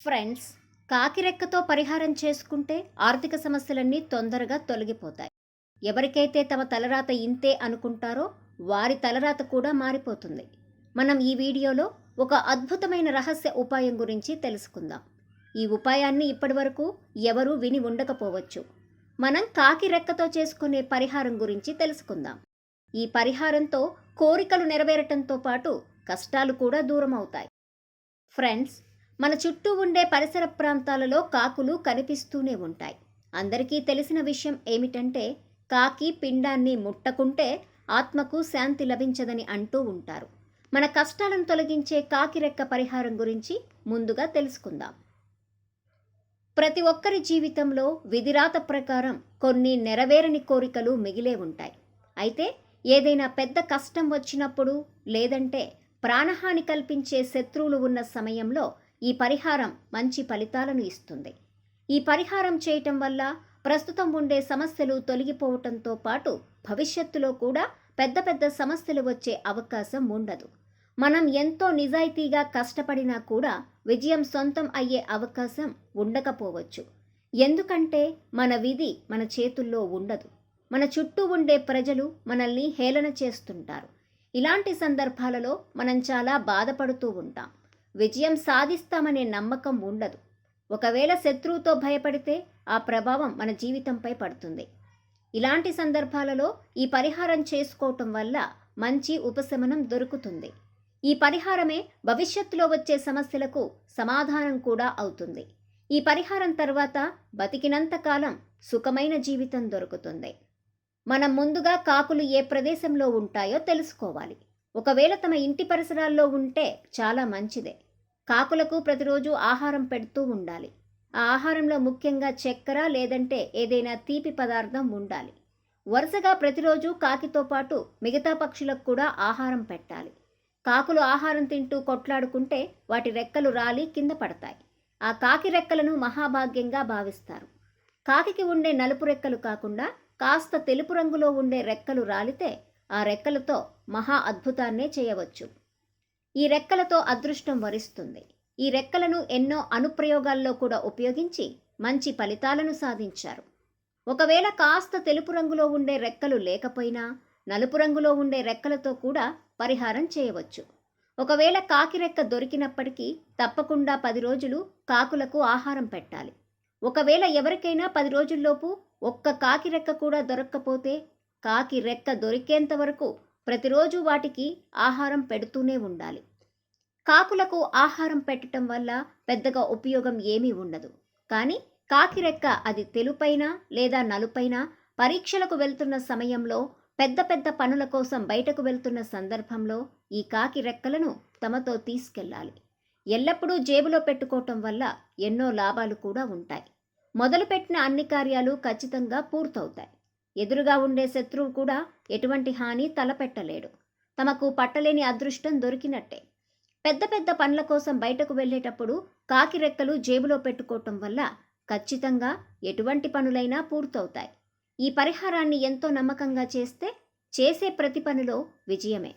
Friends కాకిరెక్కతో పరిహారం చేసుకుంటే ఆర్థిక సమస్యలన్నీ తొందరగా తొలగిపోతాయి. ఎవరికైతే తమ తలరాత ఇంతే అనుకుంటారో వారి తలరాత కూడా మారిపోతుంది. మనం ఈ వీడియోలో ఒక అద్భుతమైన రహస్య ఉపాయం గురించి తెలుసుకుందాం. ఈ ఉపాయాన్ని ఇప్పటివరకు ఎవరూ విని ఉండకపోవచ్చు. మనం కాకి రెక్కతో చేసుకునే పరిహారం గురించి తెలుసుకుందాం. ఈ పరిహారంతో కోరికలు నెరవేరటంతో పాటు కష్టాలు కూడా దూరం అవుతాయి ఫ్రెండ్స్ మన చుట్టూ ఉండే పరిసర ప్రాంతాలలో కాకులు కనిపిస్తూనే ఉంటాయి. అందరికీ తెలిసిన విషయం ఏమిటంటే కాకి పిండాన్ని ముట్టకుంటే ఆత్మకు శాంతి లభించదని అంటూ ఉంటారు. మన కష్టాలను తొలగించే కాకిరెక్క పరిహారం గురించి ముందుగా తెలుసుకుందాం. ప్రతి ఒక్కరి జీవితంలో విధిరాత ప్రకారం కొన్ని నెరవేరని కోరికలు మిగిలే ఉంటాయి. అయితే ఏదైనా పెద్ద కష్టం వచ్చినప్పుడు లేదంటే ప్రాణహాని కల్పించే శత్రువులు ఉన్న సమయంలో ఈ పరిహారం మంచి ఫలితాలను ఇస్తుంది. ఈ పరిహారం చేయటం వల్ల ప్రస్తుతం ఉండే సమస్యలు తొలగిపోవటంతో పాటు భవిష్యత్తులో కూడా పెద్ద పెద్ద సమస్యలు వచ్చే అవకాశం ఉండదు. మనం ఎంతో నిజాయితీగా కష్టపడినా కూడా విజయం సొంతం అయ్యే అవకాశం ఉండకపోవచ్చు. ఎందుకంటే మన విధి మన చేతుల్లో ఉండదు. మన చుట్టూ ఉండే ప్రజలు మనల్ని హేళన చేస్తుంటారు. ఇలాంటి సందర్భాలలో మనం చాలా బాధపడుతూ ఉంటాం. విజయం సాధిస్తామనే నమ్మకం ఉండదు. ఒకవేళ శత్రువుతో భయపడితే ఆ ప్రభావం మన జీవితంపై పడుతుంది. ఇలాంటి సందర్భాలలో ఈ పరిహారం చేసుకోవటం వల్ల మంచి ఉపశమనం దొరుకుతుంది. ఈ పరిహారమే భవిష్యత్తులో వచ్చే సమస్యలకు సమాధానం కూడా అవుతుంది. ఈ పరిహారం తర్వాత బతికినంత కాలం సుఖమైన జీవితం దొరుకుతుంది. మనం ముందుగా కాకులు ఏ ప్రదేశంలో ఉంటాయో తెలుసుకోవాలి. ఒకవేళ తమ ఇంటి పరిసరాల్లో ఉంటే చాలా మంచిదే. కాకులకు ప్రతిరోజు ఆహారం పెడుతూ ఉండాలి. ఆ ఆహారంలో ముఖ్యంగా చక్కెర లేదంటే ఏదైనా తీపి పదార్థం ఉండాలి. వరుసగా ప్రతిరోజు కాకితో పాటు మిగతా పక్షులకు కూడా ఆహారం పెట్టాలి. కాకులు ఆహారం తింటూ కొట్లాడుకుంటే వాటి రెక్కలు రాలి కింద పడతాయి. ఆ కాకి రెక్కలను మహాభాగ్యంగా భావిస్తారు. కాకికి ఉండే నలుపు రెక్కలు కాకుండా కాస్త తెలుపు రంగులో ఉండే రెక్కలు రాలితే ఆ రెక్కలతో మహా అద్భుతాన్నే చేయవచ్చు. ఈ రెక్కలతో అదృష్టం వరిస్తుంది. ఈ రెక్కలను ఎన్నో అనుప్రయోగాల్లో కూడా ఉపయోగించి మంచి ఫలితాలను సాధించారు. ఒకవేళ కాస్త తెలుపు రంగులో ఉండే రెక్కలు లేకపోయినా నలుపు రంగులో ఉండే రెక్కలతో కూడా పరిహారం చేయవచ్చు. ఒకవేళ కాకి రెక్క దొరికినప్పటికీ తప్పకుండా పది రోజులు కాకులకు ఆహారం పెట్టాలి. ఒకవేళ ఎవరికైనా పది రోజుల్లోపు ఒక్క కాకి రెక్క కూడా దొరక్కపోతే కాకి రెక్క దొరికేంత వరకు ప్రతిరోజు వాటికి ఆహారం పెడుతూనే ఉండాలి. కాకులకు ఆహారం పెట్టడం వల్ల పెద్దగా ఉపయోగం ఏమీ ఉండదు. కానీ కాకి రెక్క అది తెలుపైనా లేదా నలుపైనా పరీక్షలకు వెళ్తున్న సమయంలో పెద్ద పెద్ద పనుల కోసం బయటకు వెళ్తున్న సందర్భంలో ఈ కాకి రెక్కలను తమతో తీసుకెళ్ళాలి. ఎల్లప్పుడూ జేబులో పెట్టుకోవటం వల్ల ఎన్నో లాభాలు కూడా ఉంటాయి. మొదలుపెట్టిన అన్ని కార్యాలు ఖచ్చితంగా పూర్తవుతాయి. ఎదురుగా ఉండే శత్రువు కూడా ఎటువంటి హాని తలపెట్టలేడు. తమకు పట్టలేని అదృష్టం దొరికినట్టే. పెద్ద పెద్ద పనుల కోసం బయటకు వెళ్ళేటప్పుడు కాకి రెక్కలు జేబులో పెట్టుకోవటం వల్ల ఖచ్చితంగా ఎటువంటి పనులైనా పూర్తవుతాయి. ఈ పరిహారాన్ని ఎంతో నమ్మకంగా చేస్తే చేసే ప్రతి పనిలో విజయమే.